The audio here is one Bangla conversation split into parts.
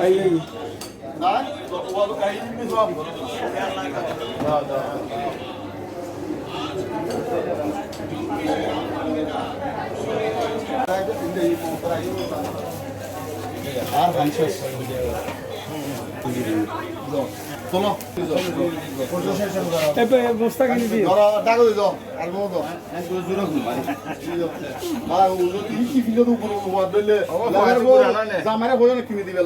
এই এই আর হানশেষ চলো। এবে মোস্তাক নিবি ধরো ডাকো দিও আর মো দাও মা ও যদি কি ফিলো তো উপর উপর দিলে জামারে হইও না কিনে দিবে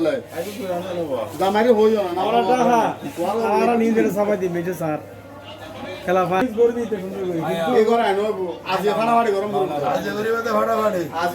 জামারে হইও না আমরা নিজের সবাই দিবে যে স্যার। খেলা ফাইজ করে দিতে সুন্দর করে। কিন্তু এই ঘরে আনো আজ এ গরম গরম আজ গরিবাতে আজ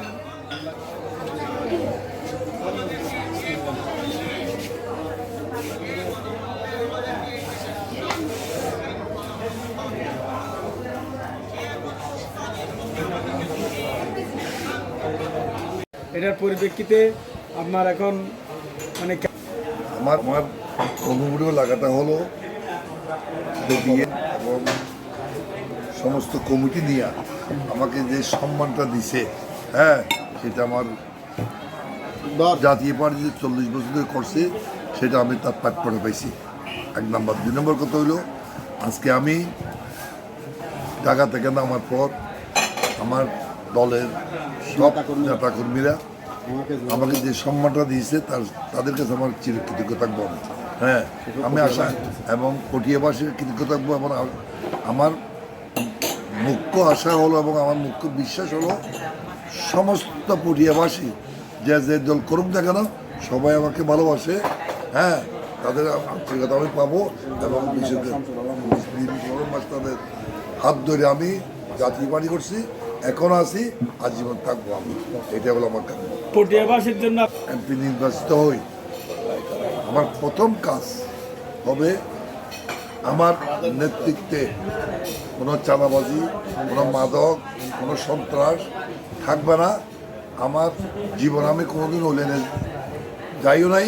এটার পরিপ্রেক্ষিতে আপনার এখন মানে আমার আমার অনুভূতি লাগাটা হলো বিয়ে এবং সমস্ত কমিটি নিয়ে আমাকে যে সম্মানটা দিছে হ্যাঁ সেটা আমার জাতীয় পার্টি যে চল্লিশ বছর ধরে করছে সেটা আমি তার প্রাপ্যটা পাইছি। এক নম্বর। দুই নম্বর কথা হইল আজকে আমি ঢাকা থেকে নামার পর আমার দলের সব নেতা কর্মীরা আমাকে যে সম্মানটা দিয়েছে, তার, তাদের কাছে আমার চিরকৃতজ্ঞ থাকব আমি। হ্যাঁ আমি আশা, এবং পটিয়াবাসীর কৃতজ্ঞ থাকব, এবং আমার মুখ্য আশা হলো এবং আমার মুখ্য বিশ্বাস হলো, সমস্ত পটিয়াবাসী যে যে দল করুক না কেন, সবাই আমাকে ভালোবাসে। হ্যাঁ তাদের আন্তরিকতা আমি পাবো, এবং বিশেষ করে মাস তাদের। হাত ধরে আমি জাতীয় পার্টি করছি এখন আছি আজীবন থাকব আমি এটা হলো আমার কাজ পটিয়াবাসীর জন্য এমপি নির্বাচিত হই। আমার প্রথম কাজ হবে আমার নেতৃত্বে কোনো চাঁদাবাজি কোনো মাদক কোনো সন্ত্রাস থাকবে না। আমার জীবন আমি কোনোদিন ওলেনে যাইও নাই।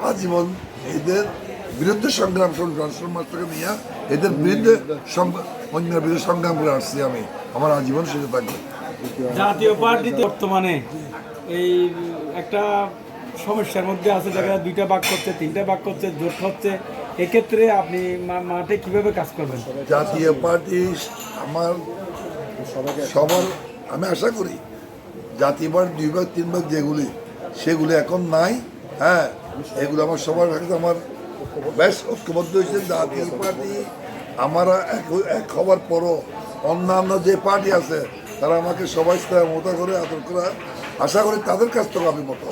আজীবন এদের বিরুদ্ধে সংগ্রাম ট্রান্সফার মাস্টারকে নিয়ে এদের বিরুদ্ধে অন্যের বিরুদ্ধে সংগ্রাম করে আসছি আমি। আমার আজীবন সেটা থাকবে। জাতীয় পার্টিতে বর্তমানে এই একটা সমস্যার মধ্যে আছে দেখা যায় দুইটা ভাগ করছে তিনটা ভাগ করছে জোট হচ্ছে। এক্ষেত্রে আপনি মাঠে কীভাবে কাজ করবেন? জাতীয় পার্টি আমার সবার আমি আশা করি জাতীয় পার্টি দুই ভাগ তিন ভাগ যেগুলি সেগুলি এখন নাই হ্যাঁ? এগুলো আমার সবার কাছে আমার বেশ, ঐক্যবদ্ধ হয়েছে জাতীয় পার্টি আমার এক হওয়ার পরও অন্যান্য যে পার্টি আছে, তারা আমাকে সবাই মতো করে আদর করা, আশা করি তাদের কাছ থেকে আমি মতো।